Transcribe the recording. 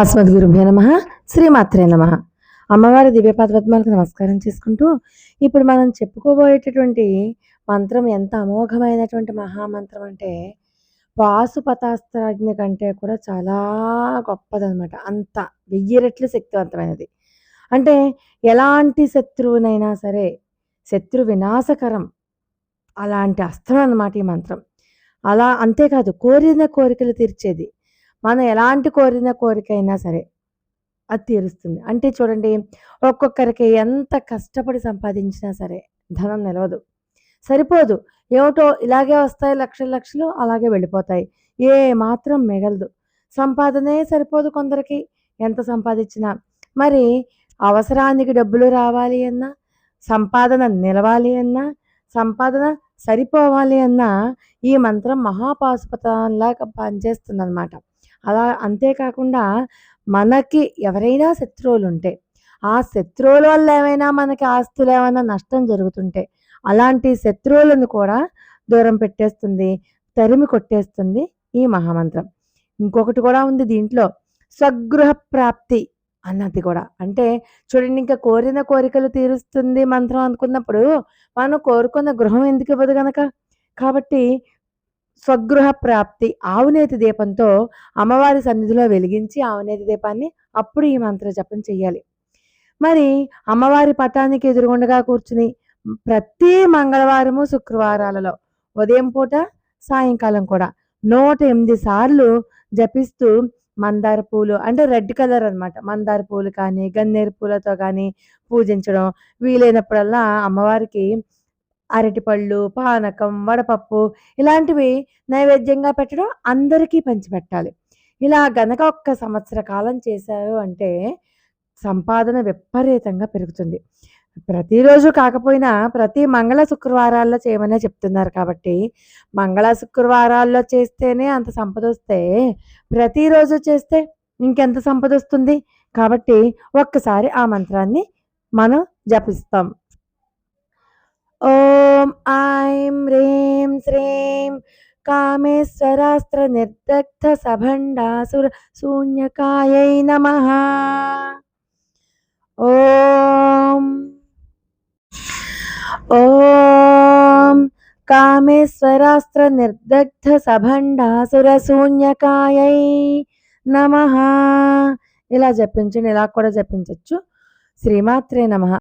అస్మద్ గురుభ్యో నమ శ్రీమాత్రే నమ. అమ్మవారి దివ్యపాద పద్మాలకు నమస్కారం చేసుకుంటూ ఇప్పుడు మనం చెప్పుకోబోయేటటువంటి మంత్రం ఎంత అమోఘమైనటువంటి మహామంత్రం అంటే పాశుపతాస్త్రాజ్ఞ కంటే కూడా చాలా గొప్పదనమాట అంత వెయ్యి రెట్లు శక్తివంతమైనది. అంటే ఎలాంటి శత్రువునైనా సరే శత్రు వినాశకరం అలాంటి అస్త్రం అన్నమాట ఈ మంత్రం. అలా అంతేకాదు కోరిన కోరికలు తీర్చేది. మనం ఎలాంటి కోరిన కోరికైనా సరే అది తీరుస్తుంది. అంటే చూడండి ఒక్కొక్కరికి ఎంత కష్టపడి సంపాదించినా సరే ధనం నిలవదు. సరిపోదు. ఏమిటో ఇలాగే వస్తాయి లక్షలు లక్షలు అలాగే వెళ్ళిపోతాయి. ఏ మాత్రం మిగలదు. సంపాదనే సరిపోదు కొందరికి. ఎంత సంపాదించినా. మరి అవసరానికి డబ్బులు రావాలి అన్నా సంపాదన నిలవాలి అన్నా సంపాదన సరిపోవాలి అన్నా ఈ మంత్రం మహాపాశుపతంలాగా పనిచేస్తుంది అన్నమాట అలా అంతేకాకుండా మనకి ఎవరైనా శత్రువులు ఉంటే ఆ శత్రువుల వల్ల ఏమైనా మనకి ఆస్తులు ఏమైనా నష్టం జరుగుతుంటే అలాంటి శత్రువులను కూడా దూరం పెట్టేస్తుంది తరిమి కొట్టేస్తుంది ఈ మహామంత్రం. ఇంకొకటి కూడా ఉంది దీంట్లో స్వగృహ ప్రాప్తి అన్నది కూడా. అంటే చూడండి ఇంకా కోరిన కోరికలు తీరుస్తుంది మంత్రం అనుకున్నప్పుడు మనం కోరుకున్న గృహం ఎందుకు ఇవ్వదు కనుక కాబట్టి స్వగృహ ప్రాప్తి ఆవునేతి దీపంతో అమ్మవారి సన్నిధిలో వెలిగించి ఆవునేతి దీపాన్ని అప్పుడు ఈ మంత్ర జపం చేయాలి. మరి అమ్మవారి పటానికి ఎదురుగుండగా కూర్చుని ప్రతి మంగళవారము శుక్రవారాలలో ఉదయం పూట సాయంకాలం కూడా నూట ఎనిమిది సార్లు జపిస్తూ మందార పూలు అంటే రెడ్ కలర్ అనమాట మందార పూలు కానీ గన్నేరు పూలతో కానీ పూజించడం వీలైనప్పుడల్లా అమ్మవారికి అరటిపళ్ళు పానకం వడపప్పు ఇలాంటివి నైవేద్యంగా పెట్టడం అందరికీ పంచిపెట్టాలి. ఇలా గనక ఒక్క సంవత్సర కాలం చేశారు అంటే సంపాదన విపరీతంగా పెరుగుతుంది. ప్రతిరోజు కాకపోయినా ప్రతి మంగళ శుక్రవారాల్లో చేయమనే చెప్తున్నారు కాబట్టి మంగళ శుక్రవారాల్లో చేస్తేనే అంత సంపద వస్తే ప్రతిరోజు చేస్తే ఇంకెంత సంపద వస్తుంది? కాబట్టి ఒక్కసారి ఆ మంత్రాన్ని మనం జపిస్తాం. ఓం ఐం హ్రీం శ్రీం కామేశ్వరాస్త్ర నిర్దగ్ధ సభండాసుర శూన్యకాయై నమ. ఓం ఓం కామేశ్వరాస్త్ర నిర్దగ్ధ సభండాసుర శూన్యకాయై నమ. ఇలా జపించండి ఇలా కూడా జపించవచ్చు శ్రీమాత్రే నమ.